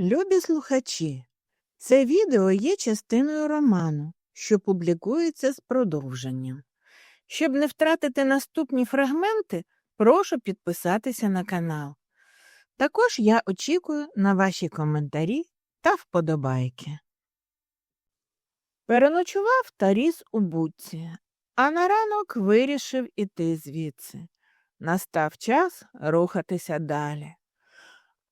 Любі слухачі, це відео є частиною роману, що публікується з продовженням. Щоб не втратити наступні фрагменти, прошу підписатися на канал. Також я очікую на ваші коментарі та вподобайки. Переночував Таріс у будці, а на ранок вирішив іти звідси. Настав час рухатися далі.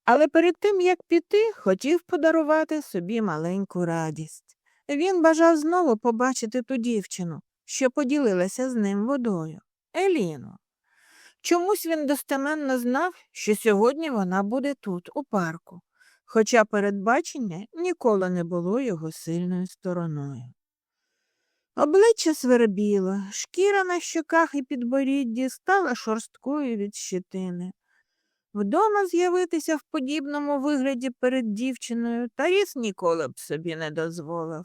Але перед тим, як піти, хотів подарувати собі маленьку радість. Він бажав знову побачити ту дівчину, що поділилася з ним водою Еліну. Чомусь він достеменно знав, що сьогодні вона буде тут, у парку, хоча передбачення ніколи не було його сильною стороною. Обличчя свербіло, шкіра на щоках і підборідді стала шорсткою від щетини. Вдома з'явитися в подібному вигляді перед дівчиною Таріс ніколи б собі не дозволив.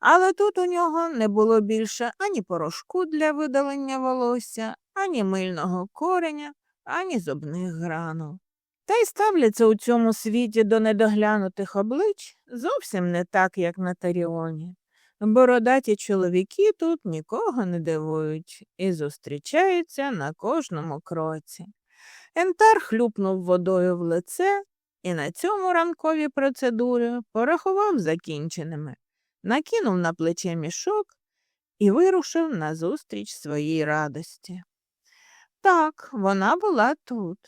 Але тут у нього не було більше ані порошку для видалення волосся, ані мильного кореня, ані зубних гранул. Та й ставляться у цьому світі до недоглянутих облич зовсім не так, як на Таріоні. Бородаті чоловіки тут нікого не дивують і зустрічаються на кожному кроці. Ентар хлюпнув водою в лице і на цьому ранкові процедури порахував закінченими, накинув на плече мішок і вирушив назустріч своїй радості. Так, вона була тут.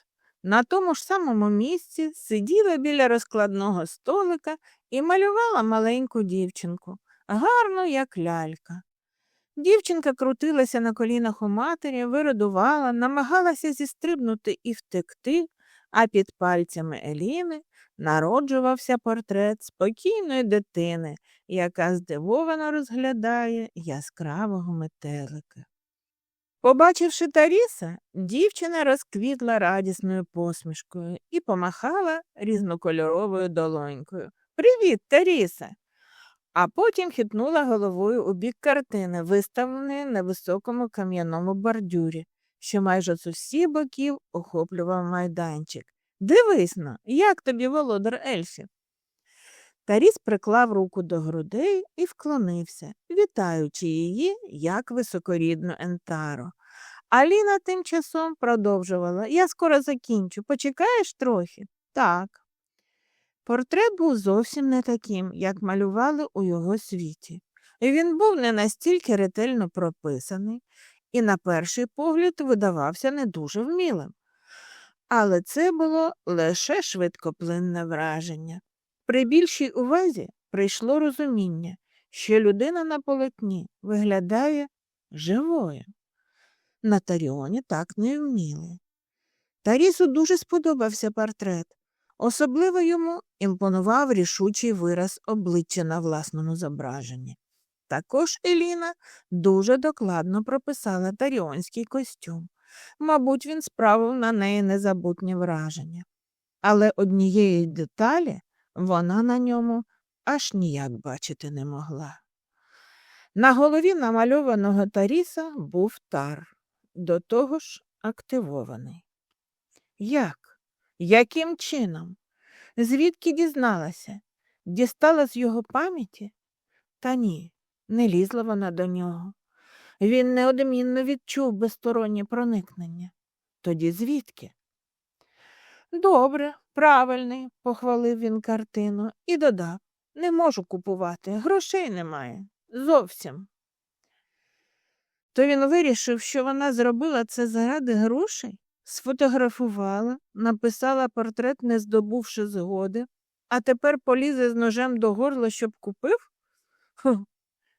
На тому ж самому місці сиділа біля розкладного столика і малювала маленьку дівчинку, гарну, як лялька. Дівчинка крутилася на колінах у матері, виродувала, намагалася зістрибнути і втекти, а під пальцями Еліни народжувався портрет спокійної дитини, яка здивовано розглядає яскравого метелика. Побачивши Таріса, дівчина розквітла радісною посмішкою і помахала різнокольоровою долонькою. Привіт, Таріса! А потім хитнула головою у бік картини, виставленої на високому кам'яному бордюрі, що майже з усіх боків охоплював майданчик. Дивись но, як тобі володар Ельфів. Таріс приклав руку до грудей і вклонився, вітаючи її, як високорідну Ентаро. Аліна тим часом продовжувала Я скоро закінчу. Почекаєш трохи? Так. Портрет був зовсім не таким, як малювали у його світі. Він був не настільки ретельно прописаний і, на перший погляд, видавався не дуже вмілим. Але це було лише швидкоплинне враження. При більшій увазі прийшло розуміння, що людина на полотні виглядає живою. На Таріоні так не вміли. Тарісу дуже сподобався портрет. Особливо йому імпонував рішучий вираз обличчя на власному зображенні. Також Еліна дуже докладно прописала таріонський костюм. Мабуть, він справив на неї незабутнє враження. Але однієї деталі вона на ньому аж ніяк бачити не могла. На голові намальованого Таріса був тар, до того ж активований. Як? Яким чином? Звідки дізналася? Дістала з його пам'яті? Та ні, не лізла вона до нього. Він неодмінно відчув безстороннє проникнення. Тоді звідки? Добре, правильний, похвалив він картину і додав не можу купувати, грошей немає. Зовсім. То він вирішив, що вона зробила це заради грошей? Сфотографувала, написала портрет, не здобувши згоди, а тепер полізе з ножем до горла, щоб купив? Ху.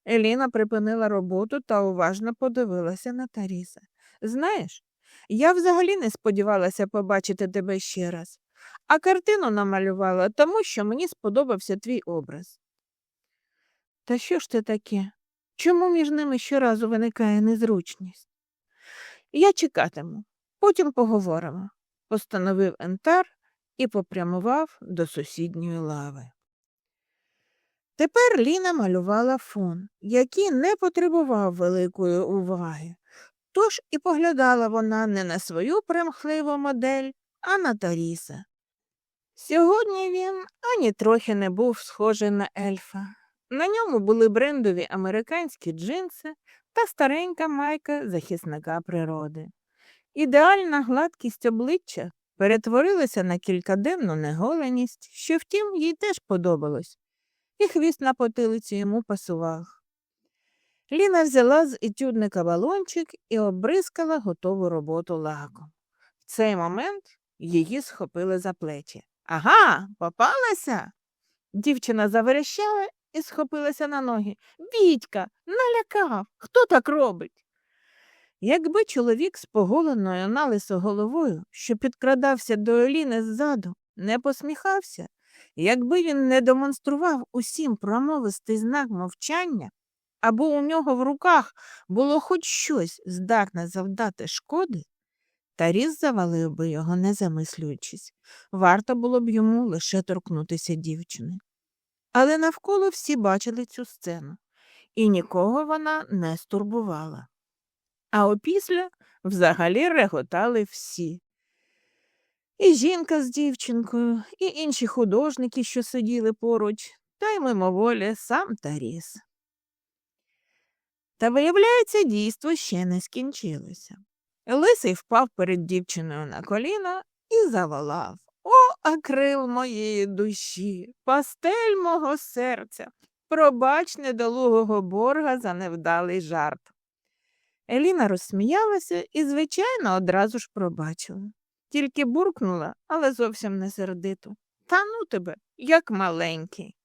Еліна припинила роботу та уважно подивилася на Таріса. Знаєш, я взагалі не сподівалася побачити тебе ще раз, а картину намалювала тому, що мені сподобався твій образ. Та що ж це таке? Чому між ними щоразу виникає незручність? Я чекатиму. Потім поговоримо, постановив Ентар і попрямував до сусідньої лави. Тепер Ліна малювала фон, який не потребував великої уваги, тож і поглядала вона не на свою примхливу модель, а на Таріса. Сьогодні він ані трохи не був схожий на ельфа. На ньому були брендові американські джинси та старенька майка захисника природи. Ідеальна гладкість обличчя перетворилася на кількаденну неголеність, що, втім, їй теж подобалось, і хвіст на потилиці йому пасував. Ліна взяла з етюдника балончик і обрискала готову роботу лаком. В цей момент її схопили за плечі. Ага, попалася. Дівчина заверещала і схопилася на ноги. Вітька, налякав. Хто так робить? Якби чоловік з поголеною налисо головою, що підкрадався до Еліни ззаду, не посміхався, якби він не демонстрував усім промовистий знак мовчання, або у нього в руках було хоч щось здатне завдати шкоди, Таріс завалив би його, не замислюючись. Варто було б йому лише торкнутися дівчини. Але навколо всі бачили цю сцену, і нікого вона не стурбувала. А опісля взагалі реготали всі. І жінка з дівчинкою, і інші художники, що сиділи поруч, та й мимоволі сам Таріс. Та, виявляється, дійство ще не скінчилося. Лисий впав перед дівчиною на коліна і заволав О, акрил моєї душі, пастель мого серця, пробач недолугого борга за невдалий жарт. Еліна розсміялася і, звичайно, одразу ж пробачила. Тільки буркнула, але зовсім не сердито. Та ну тебе, як маленький.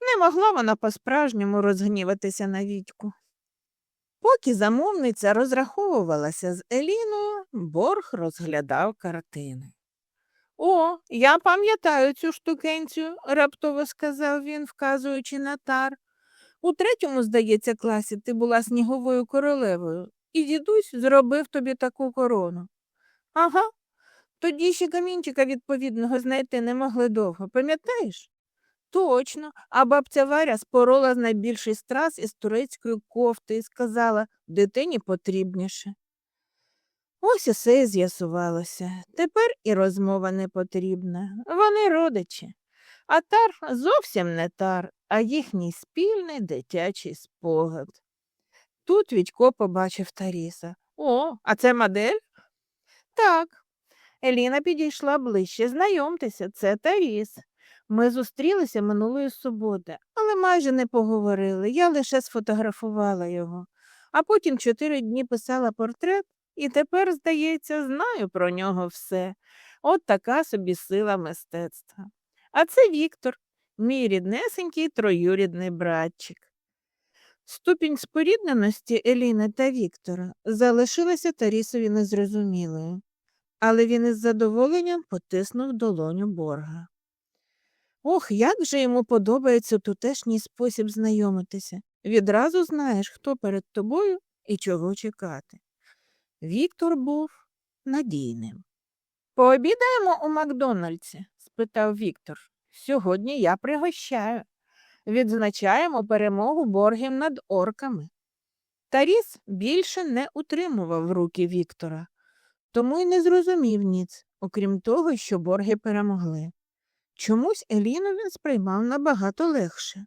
Не могла вона по-справжньому розгніватися на Вітьку. Поки замовниця розраховувалася з Еліною, борг розглядав картини. О, я пам'ятаю цю штукенцю, раптово сказав він, вказуючи на тар. У третьому, здається, класі ти була сніговою королевою, і дідусь зробив тобі таку корону. Ага, тоді ще камінчика відповідного знайти не могли довго, пам'ятаєш? Точно, а бабця Варя спорола з найбільший страс із турецької кофти і сказала дитині потрібніше. Ось усе і з'ясувалося. Тепер і розмова не потрібна. Вони родичі. А тар зовсім не тар, а їхній спільний дитячий спогад. Тут Відько побачив Таріса. О, а це модель? Так. Еліна підійшла ближче. Знайомтеся, це Таріс. Ми зустрілися минулої суботи, але майже не поговорили. Я лише сфотографувала його, а потім чотири дні писала портрет і тепер, здається, знаю про нього все. От така собі сила мистецтва. А це Віктор, мій ріднесенький троюрідний братчик. Ступінь спорідненості Еліни та Віктора залишилася Тарісові незрозумілою, але він із задоволенням потиснув долоню борга. Ох, як же йому подобається тутешній спосіб знайомитися. Відразу знаєш, хто перед тобою і чого чекати. Віктор був надійним. Пообідаємо у Макдональдсі? Спитав Віктор. Сьогодні я пригощаю. Відзначаємо перемогу боргів над орками. Таріс більше не утримував руки Віктора, тому й не зрозумів ніц, окрім того, що борги перемогли. Чомусь Еліну він сприймав набагато легше.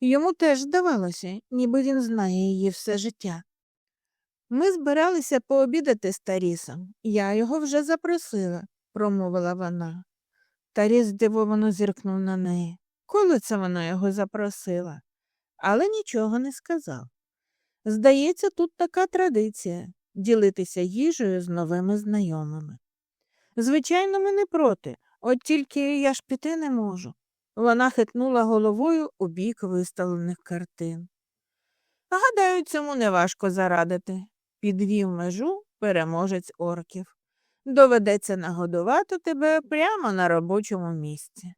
Йому теж здавалося, ніби він знає її все життя. Ми збиралися пообідати з Тарісом. Я його вже запросила, промовила вона. Таріс здивовано зіркнув на неї. Коли це вона його запросила? Але нічого не сказав. Здається, тут така традиція ділитися їжею з новими знайомими. Звичайно, ми не проти, от тільки я ж піти не можу. Вона хитнула головою у бік виставлених картин. Гадаю, цьому неважко зарадити, підвів межу переможець орків. Доведеться нагодувати тебе прямо на робочому місці.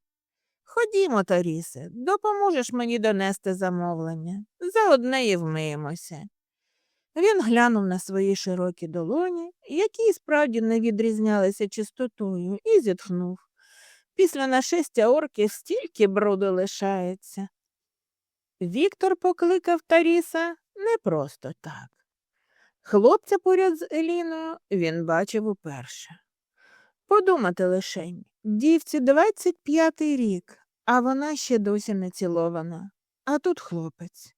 Ходімо, Тарісе, допоможеш мені донести замовлення. Заодне і вмиємося. Він глянув на свої широкі долоні, які справді не відрізнялися чистотою, і зітхнув. Після нашестя орків стільки бруду лишається. Віктор покликав Таріса не просто так. Хлопця поряд з Еліною він бачив уперше. Подумати лишень, дівці 25-й рік, а вона ще досі не цілована. А тут хлопець.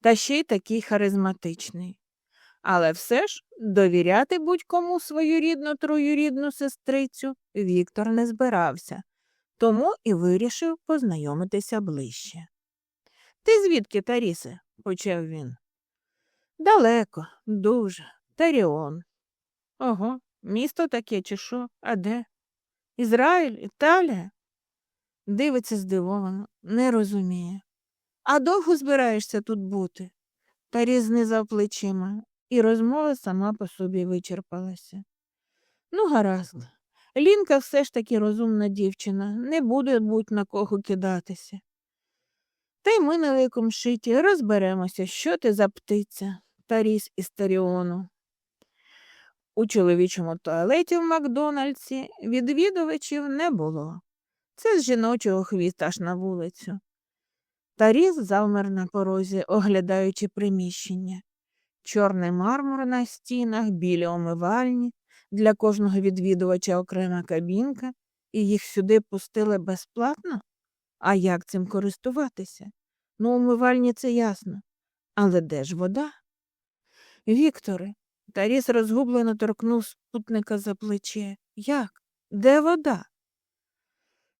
Та ще й такий харизматичний. Але все ж довіряти будь-кому свою рідну троюрідну сестрицю Віктор не збирався, тому і вирішив познайомитися ближче. Ти звідки, Тарісе? почав він. Далеко, дуже. Таріон. Ого, місто таке, чи що? А де? Ізраїль, Італія? Дивиться здивовано, не розуміє. А довго збираєшся тут бути? Тарі знизав плечима, і розмова сама по собі вичерпалася. Ну, гаразд. Лінка все ж таки розумна дівчина, не буде будь на кого кидатися. Та й ми на великому шиті розберемося, що ти за птиця, Таріс із Таріону. У чоловічому туалеті в Макдональдсі відвідувачів не було. Це з жіночого хвіст аж на вулицю. Таріс завмер на порозі, оглядаючи приміщення. Чорний мармур на стінах, білі омивальні, для кожного відвідувача окрема кабінка, і їх сюди пустили безплатно? А як цим користуватися? Ну, умивальні це ясно. Але де ж вода? Вікторе, Таріс розгублено торкнув спутника за плече. Як? Де вода?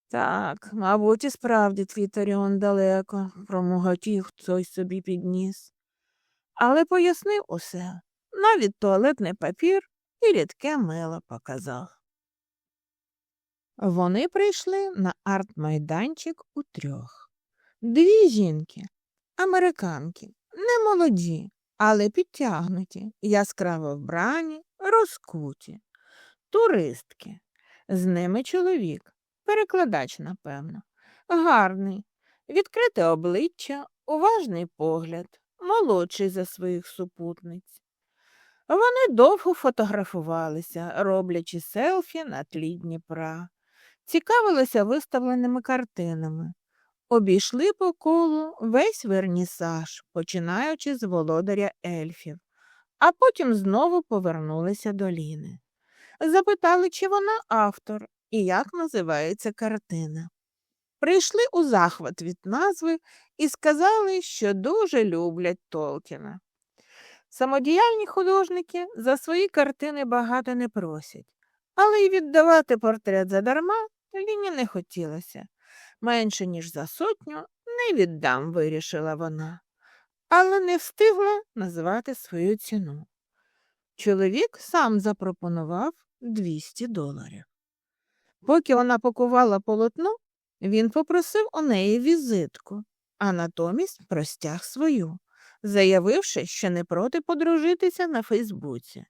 Так, мабуть, і справді твій Таріон далеко, промуготів хтось собі підніс. Але пояснив усе, навіть туалетний папір і рідке мило показав. Вони прийшли на арт-майданчик у трьох. Дві жінки, американки, не молоді, але підтягнуті, яскраво вбрані, розкуті, туристки. З ними чоловік, перекладач, напевно, гарний, відкрите обличчя, уважний погляд, молодший за своїх супутниць. Вони довго фотографувалися, роблячи селфі на тлі Дніпра, цікавилися виставленими картинами, обійшли по колу весь вернісаж, починаючи з володаря ельфів, а потім знову повернулися до Ліни. Запитали, чи вона автор і як називається картина. Прийшли у захват від назви і сказали, що дуже люблять Толкіна. Самодіяльні художники за свої картини багато не просять, але й віддавати портрет задарма Ліні не хотілося. Менше, ніж за сотню, не віддам, вирішила вона, але не встигла назвати свою ціну. Чоловік сам запропонував 200 доларів. Поки вона пакувала полотно, він попросив у неї візитку, а натомість простяг свою, заявивши, що не проти подружитися на Фейсбуці.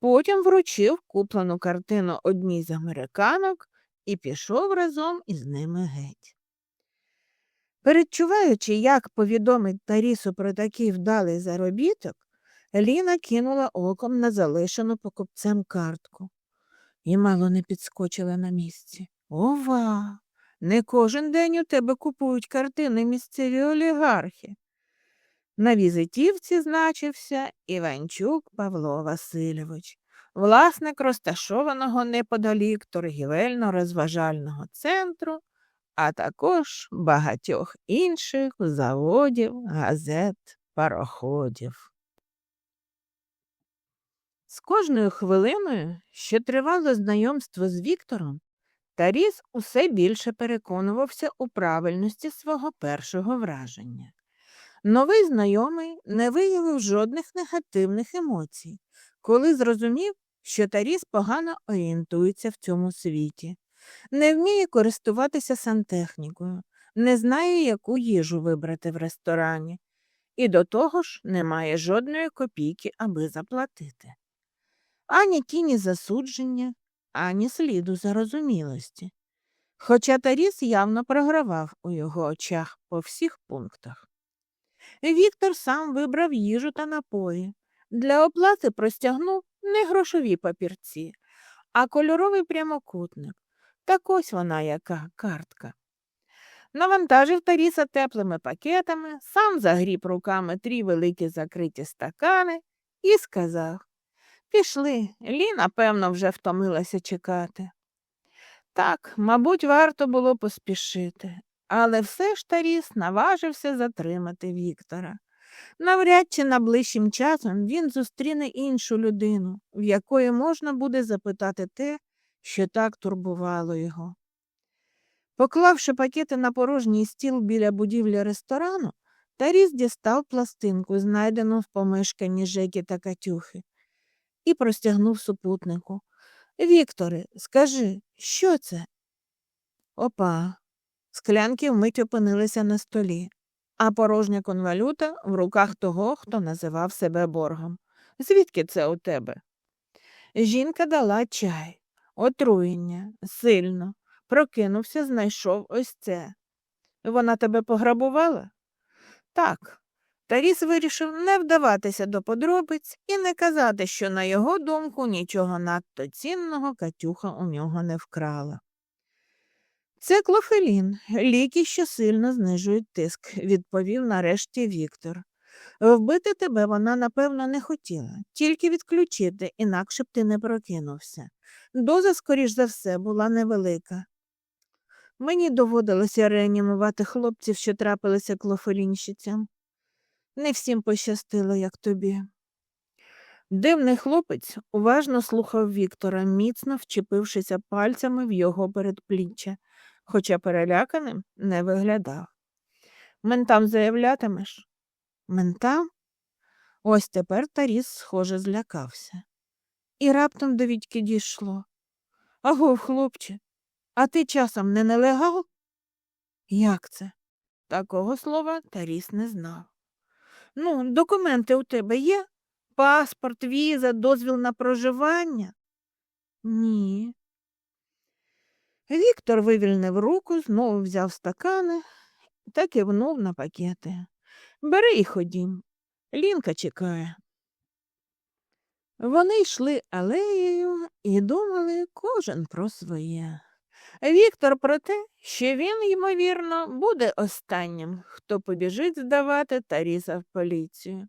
Потім вручив куплену картину одній з американок і пішов разом із ними геть. Передчуваючи, як повідомить Тарісу про такий вдалий заробіток, Ліна кинула оком на залишену покупцем картку і мало не підскочила на місці. Ова! Не кожен день у тебе купують картини місцеві олігархи. На візитівці значився Іванчук Павло Васильович, власник розташованого неподалік торгівельно-розважального центру, а також багатьох інших заводів, газет, пароходів. З кожною хвилиною, що тривало знайомство з Віктором, Таріс усе більше переконувався у правильності свого першого враження. Новий знайомий не виявив жодних негативних емоцій, коли зрозумів, що Таріс погано орієнтується в цьому світі, не вміє користуватися сантехнікою, не знає, яку їжу вибрати в ресторані, і до того ж не має жодної копійки, аби заплатити. Ані тіні засудження, ані сліду зарозумілості. Хоча Таріс явно програвав у його очах по всіх пунктах. Віктор сам вибрав їжу та напої. Для оплати простягнув не грошові папірці, а кольоровий прямокутник. Так ось вона яка картка. Навантажив Таріса теплими пакетами, сам загріб руками три великі закриті стакани і сказав Пішли. Ліна, певно, вже втомилася чекати. Так, мабуть, варто було поспішити, але все ж Таріс наважився затримати Віктора. Навряд чи найближчим часом він зустріне іншу людину, в якої можна буде запитати те, що так турбувало його. Поклавши пакети на порожній стіл біля будівлі ресторану, Таріс дістав пластинку, знайдену в помешканні Жеки та Катюхи, і простягнув супутнику. Вікторе, скажи, що це? Опа. Склянки вмить опинилися на столі, а порожня конвалюта в руках того, хто називав себе боргом. Звідки це у тебе? Жінка дала чай, отруєння, сильно. Прокинувся, знайшов ось це. Вона тебе пограбувала? Так. Таріс вирішив не вдаватися до подробиць і не казати, що, на його думку, нічого надто цінного Катюха у нього не вкрала. Це клофелін, ліки, що сильно знижують тиск, відповів нарешті Віктор. Вбити тебе вона, напевно, не хотіла, тільки відключити, інакше б ти не прокинувся. Доза, скоріш за все, була невелика. Мені доводилося реанімувати хлопців, що трапилися клофелінщицям. Не всім пощастило, як тобі. Дивний хлопець уважно слухав Віктора, міцно вчепившися пальцями в його передпліччя, хоча переляканим не виглядав. Ментам заявлятимеш? Ментам? Ось тепер Таріс, схоже, злякався. І раптом до Вітьки дійшло. Агов, хлопче, а ти часом не нелегал? Як це? Такого слова Таріс не знав. Ну, документи у тебе є? Паспорт, віза, дозвіл на проживання? Ні. Віктор вивільнив руку, знову взяв стакани та кивнув на пакети. Бери і ходім. Лінка чекає. Вони йшли алеєю і думали кожен про своє. Віктор про те, що він, ймовірно, буде останнім, хто побіжить здавати Таріса в поліцію.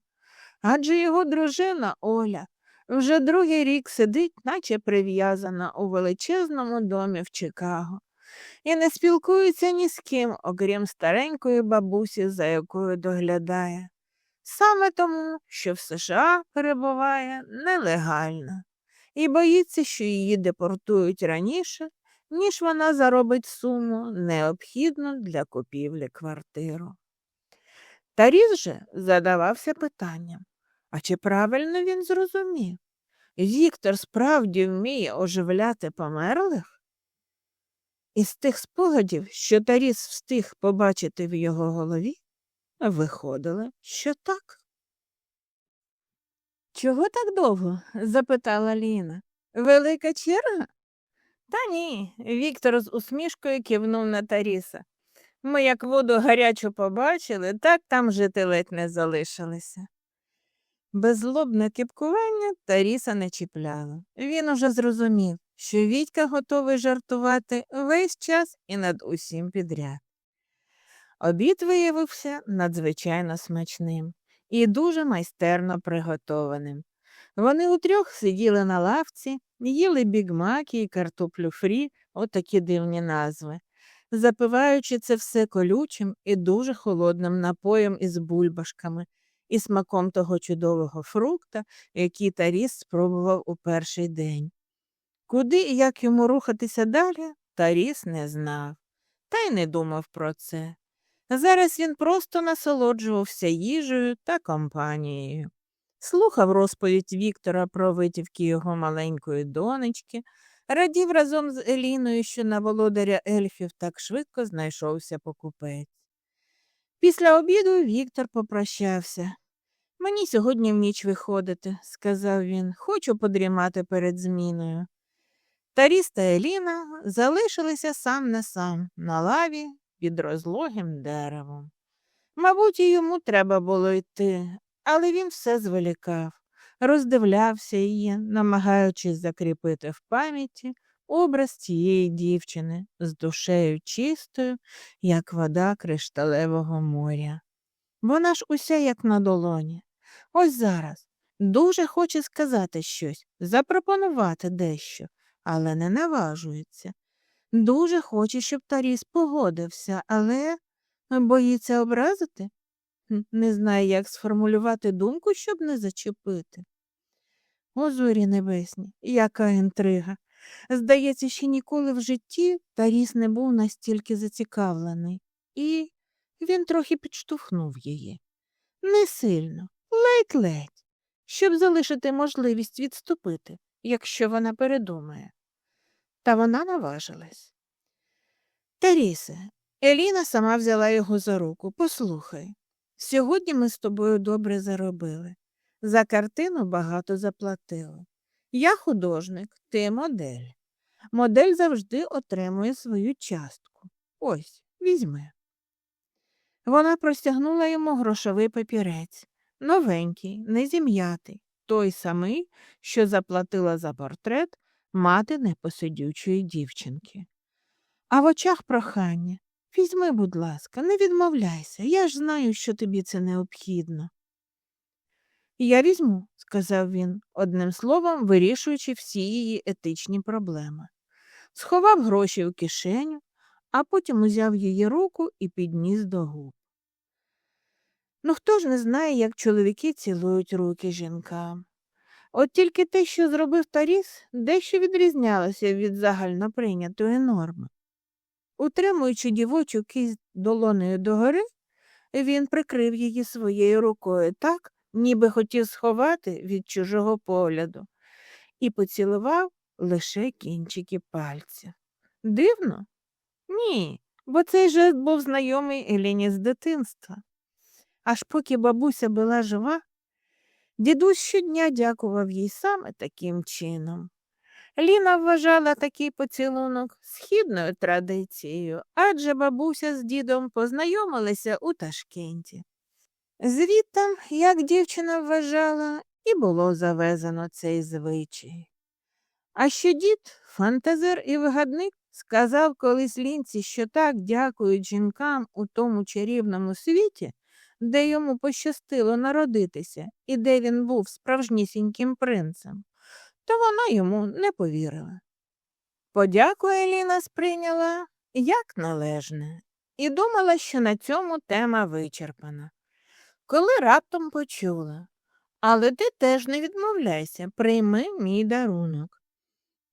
Адже його дружина Оля вже другий рік сидить, наче прив'язана у величезному домі в Чикаго, і не спілкується ні з ким, окрім старенької бабусі, за якою доглядає. Саме тому, що в США перебуває нелегально і боїться, що її депортують раніше, ніж вона заробить суму, необхідну для купівлі квартиру. Таріс же задавався питанням, а чи правильно він зрозумів? Віктор справді вміє оживляти померлих? Із тих спогадів, що Таріс встиг побачити в його голові, виходило, що так. Чого так довго? запитала Ліна. Велика черга? Та ні, Віктор з усмішкою кивнув на Таріса. Ми як воду гарячу побачили, так там жити ледь не залишилися. Беззлобне кіпкування Таріса не чіпляло. Він уже зрозумів, що Вітька готовий жартувати весь час і над усім підряд. Обід виявився надзвичайно смачним і дуже майстерно приготованим. Вони утрьох сиділи на лавці, їли бігмаки і картоплю фрі, отакі дивні назви, запиваючи це все колючим і дуже холодним напоєм із бульбашками і смаком того чудового фрукта, який Таріс спробував у перший день. Куди і як йому рухатися далі, Таріс не знав, та й не думав про це. Зараз він просто насолоджувався їжею та компанією. Слухав розповідь Віктора про витівки його маленької донечки, радів разом з Еліною, що на володаря ельфів так швидко знайшовся покупець. Після обіду Віктор попрощався. Мені сьогодні в ніч виходити, сказав він, хочу подрімати перед зміною. Таріс та Еліна залишилися сам на сам на лаві під розлогим деревом. Мабуть, і йому треба було йти, але він все зволікав, роздивлявся її, намагаючись закріпити в пам'яті образ цієї дівчини з душею чистою, як вода кришталевого моря. Вона ж уся як на долоні. Ось зараз Дуже хоче сказати щось, запропонувати дещо, але не наважується. Дуже хоче, щоб Таріс погодився, але боїться образити. Не знає, як сформулювати думку, щоб не зачепити. О, зорі небесні, яка інтрига. Здається, ще ніколи в житті Таріс не був настільки зацікавлений, і він трохи підштовхнув її. Не сильно, ледь-ледь, щоб залишити можливість відступити, якщо вона передумає. Та вона наважилась. Тарісе, Еліна сама взяла його за руку. Послухай, сьогодні ми з тобою добре заробили. За картину багато заплатили. Я художник, ти модель. Модель завжди отримує свою частку. Ось, візьми. Вона простягнула йому грошовий папірець, новенький, незім'ятий, той самий, що заплатила за портрет мати непосидючої дівчинки. А в очах прохання візьми, будь ласка, не відмовляйся, я ж знаю, що тобі це необхідно. Я візьму, сказав він, одним словом вирішуючи всі її етичні проблеми. Сховав гроші у кишеню, а потім узяв її руку і підніс до губ. Ну хто ж не знає, як чоловіки цілують руки жінкам. От тільки те, що зробив Таріс, дещо відрізнялося від загальноприйнятої норми. Утримуючи дівочу кість долонею догори, він прикрив її своєю рукою так, ніби хотів сховати від чужого погляду, і поцілував лише кінчики пальця. Дивно? Ні, бо цей жест був знайомий Еліні з дитинства. Аж поки бабуся була жива, дідусь щодня дякував їй саме таким чином. Ліна вважала такий поцілунок східною традицією, адже бабуся з дідом познайомилися у Ташкенті. Звідтам, як дівчина вважала, і було завезено цей звичай. А що дід, фантазер і вигадник, сказав колись лінці, що так дякують жінкам у тому чарівному світі, де йому пощастило народитися і де він був справжнісіньким принцем, то вона йому не повірила. Подяку Еліна сприйняла як належне і думала, що на цьому тема вичерпана. Коли раптом почула, але ти теж не відмовляйся, прийми мій дарунок.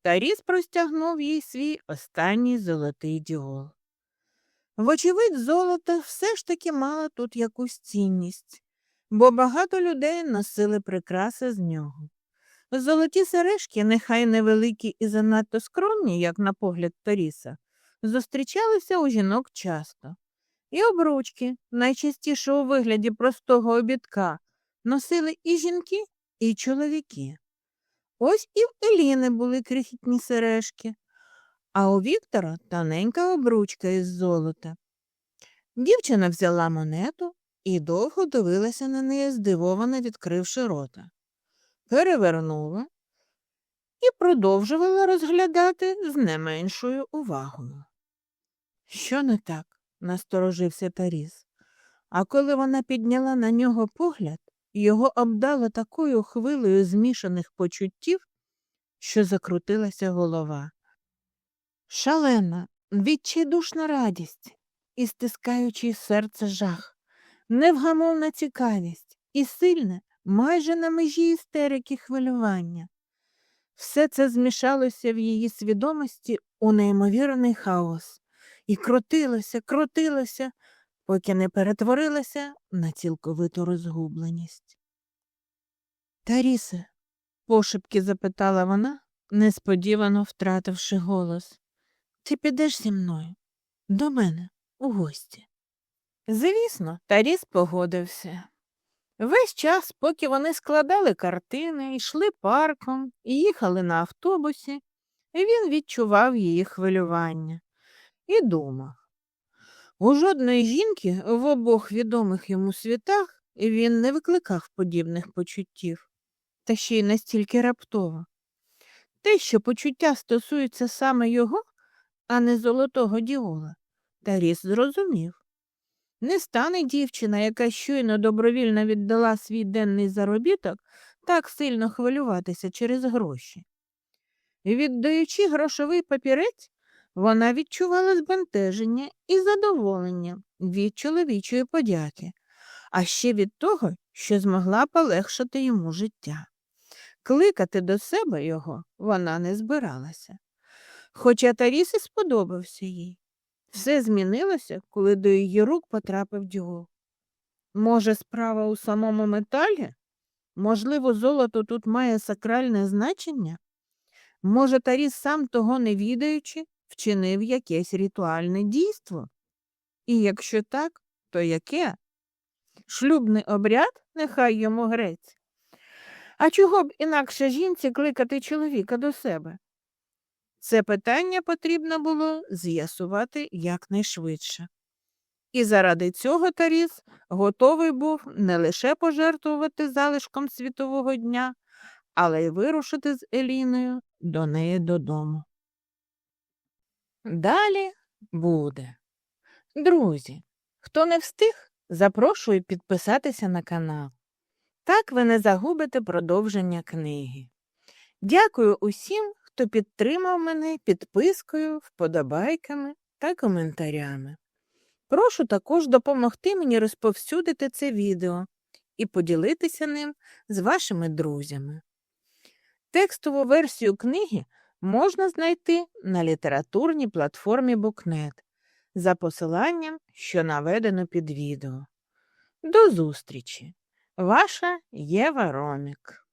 Таріс простягнув їй свій останній золотий діол. Вочевидь, золото все ж таки мало тут якусь цінність, бо багато людей носили прикраси з нього. Золоті сережки, нехай невеликі і занадто скромні, як на погляд Таріса, зустрічалися у жінок часто. І обручки, найчастіше у вигляді простого обідка, носили і жінки, і чоловіки. Ось і в Еліни були крихітні сережки, а у Віктора тоненька обручка із золота. Дівчина взяла монету і довго дивилася на неї, здивовано відкривши рота. Перевернула і продовжувала розглядати з не меншою увагою. Що не так? насторожився Таріс. А коли вона підняла на нього погляд, його обдало такою хвилею змішаних почуттів, що закрутилася голова. Шалена, відчайдушна радість і стискаючий серце жах, невгамовна цікавість і сильне, майже на межі істерики хвилювання. Все це змішалося в її свідомості у неймовірний хаос і крутилося, крутилося, поки не перетворилося на цілковиту розгубленість. Тарісе, пошепки запитала вона, несподівано втративши голос, ти підеш зі мною до мене у гості. Звісно, Таріс погодився. Весь час, поки вони складали картини, йшли парком і їхали на автобусі, він відчував її хвилювання і думав. У жодної жінки в обох відомих йому світах він не викликав подібних почуттів, та ще й настільки раптово. Те, що почуття стосуються саме його, а не золотого діола, Таріс зрозумів. Не стане дівчина, яка щойно добровільно віддала свій денний заробіток, так сильно хвилюватися через гроші. Віддаючи грошовий папірець, вона відчувала збентеження і задоволення від чоловічої подяки, а ще від того, що змогла полегшити йому життя. Кликати до себе його вона не збиралася. Хоча Таріс і сподобався їй. Все змінилося, коли до її рук потрапив дюл. Може, справа у самому металі? Можливо, золото тут має сакральне значення? Може, Таріс, сам того не відаючи, вчинив якесь ритуальне дійство? І якщо так, то яке? Шлюбний обряд нехай йому грець. А чого б інакше жінці кликати чоловіка до себе? Це питання потрібно було з'ясувати якнайшвидше. І заради цього Таріс готовий був не лише пожертвувати залишком світового дня, але й вирушити з Еліною до неї додому. Далі буде. Друзі, хто не встиг, запрошую підписатися на канал. Так ви не загубите продовження книги. Дякую усім, хто підтримав мене підпискою, вподобайками та коментарями. Прошу також допомогти мені розповсюдити це відео і поділитися ним з вашими друзями. Текстову версію книги можна знайти на літературній платформі Букнет за посиланням, що наведено під відео. До зустрічі! Ваша Єва Ромік